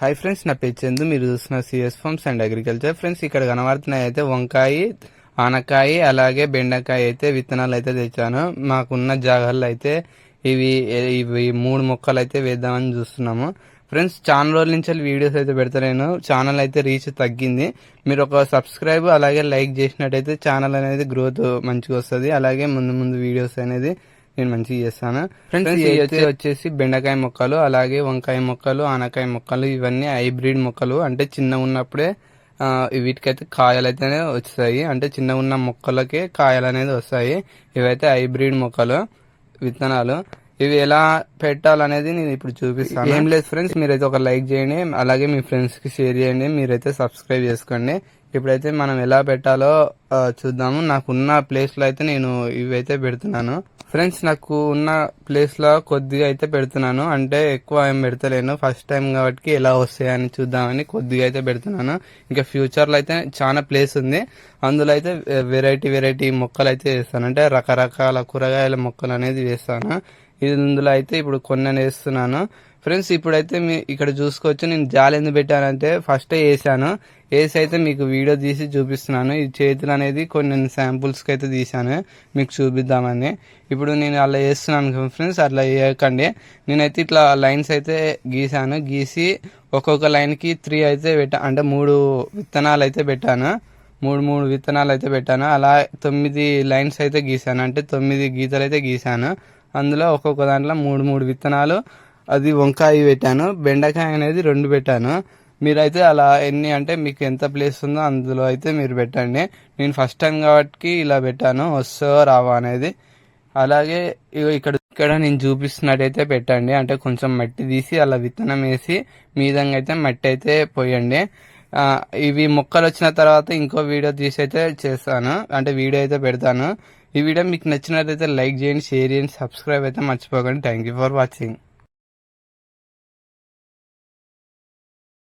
Hi friends నా పేరు చందు. మీరు చూస్తున్న CS farms and agriculture friends ఇక్కడ కనబడుతున్నాయి అయితే వంకాయ ఆనకాయ అలాగే బెండకాయ అయితే విత్తనాలు అయితే తెచ్చాను. మాకున్న జాగాల్లో అయితే ఇవి ఇవి మూడు మొక్కలు అయితే వేద్దామని చూస్తున్నాము. ఫ్రెండ్స్ ఛానల్ రోజుల నుంచి వీడియోస్ అయితే పెడతలేను ఛానల్ అయితే రీచ్ తగ్గింది. మీరు ఒక సబ్స్క్రైబ్ అలాగే లైక్ చేసినట్టయితే ఛానల్ అనేది గ్రోత్ మంచిగా వస్తుంది. అలాగే ముందు ముందు వీడియోస్ అనేది నేను మంచిగా చేస్తాను. ఫ్రెండ్స్ వచ్చేసి బెండకాయ మొక్కలు అలాగే వంకాయ మొక్కలు ఆనకాయ మొక్కలు ఇవన్నీ హైబ్రిడ్ మొక్కలు. అంటే చిన్న ఉన్నప్పుడే వీటికైతే కాయలు అయితేనే వస్తాయి. అంటే చిన్న ఉన్న మొక్కలకే కాయలు అనేది వస్తాయి. ఇవైతే హైబ్రిడ్ మొక్కలు విత్తనాలు. ఇవి ఎలా పెట్టాలనేది నేను ఇప్పుడు చూపిస్తాను. ఏం లేదు ఫ్రెండ్స్ మీరైతే ఒక లైక్ చేయండి. అలాగే మీ ఫ్రెండ్స్కి షేర్ చేయండి. మీరైతే సబ్స్క్రైబ్ చేసుకోండి. ఇప్పుడైతే మనం ఎలా పెట్టాలో చూద్దాము. నాకున్న ప్లేస్లో అయితే నేను ఇవైతే పెడుతున్నాను. ఫ్రెండ్స్ నాకు ఉన్న ప్లేస్లో కొద్దిగా అయితే పెడుతున్నాను. అంటే ఎక్కువ ఏం పెడతలేను. ఫస్ట్ టైం కాబట్టి ఎలా వస్తాయని చూద్దామని కొద్దిగా అయితే పెడుతున్నాను. ఇంకా ఫ్యూచర్లో అయితే చాలా ప్లేస్ ఉంది. అందులో అయితే వెరైటీ వెరైటీ మొక్కలు అయితే వేస్తాను. అంటే రకరకాల కూరగాయల మొక్కలు అనేది వేస్తాను. ఇందులో అయితే ఇప్పుడు కొన్ని వేస్తున్నాను. ఫ్రెండ్స్ ఇప్పుడైతే మీ ఇక్కడ చూసుకోవచ్చు నేను జాలి ఎందుకు పెట్టానంటే ఫస్ట్ వేసాను వేసి అయితే మీకు వీడియో తీసి చూపిస్తున్నాను. ఈ చేతులు అనేది కొన్ని శాంపుల్స్కి అయితే తీసాను మీకు చూపిద్దామని. ఇప్పుడు నేను అలా వేస్తున్నాను ఫ్రెండ్స్ అట్లా వేయకండి. నేనైతే ఇట్లా లైన్స్ అయితే గీసాను గీసి ఒక్కొక్క లైన్కి త్రీ అయితే పెట్టా అంటే మూడు విత్తనాలు అయితే పెట్టాను. మూడు మూడు విత్తనాలు అయితే పెట్టాను. అలా తొమ్మిది లైన్స్ అయితే గీసాను అంటే తొమ్మిది గీతలు అయితే గీసాను అందులో ఒక్కొక్క దాంట్లో మూడు మూడు విత్తనాలు. అది వంకాయ పెట్టాను. బెండకాయ అనేది రెండు పెట్టాను. మీరైతే అలా ఎన్ని అంటే మీకు ఎంత ప్లేస్ ఉందో అందులో అయితే మీరు పెట్టండి. నేను ఫస్ట్ టైం కాబట్టి ఇలా పెట్టాను. వస్తో రావా అనేది. అలాగే ఇగో ఇక్కడ ఇక్కడ నేను చూపిస్తున్నట్టయితే పెట్టండి. అంటే కొంచెం మట్టి తీసి అలా విత్తనం వేసి మీదంగా అయితే మట్టి అయితే పోయండి. ఇవి మొక్కలు వచ్చిన తర్వాత ఇంకో వీడియో తీసి అయితే చేస్తాను. అంటే వీడియో అయితే పెడతాను. ఈ వీడియో మీకు నచ్చినట్లయితే లైక్ చేయండి షేర్ చేయండి సబ్స్క్రైబ్ అయితే మర్చిపోకండి. Thank you for watching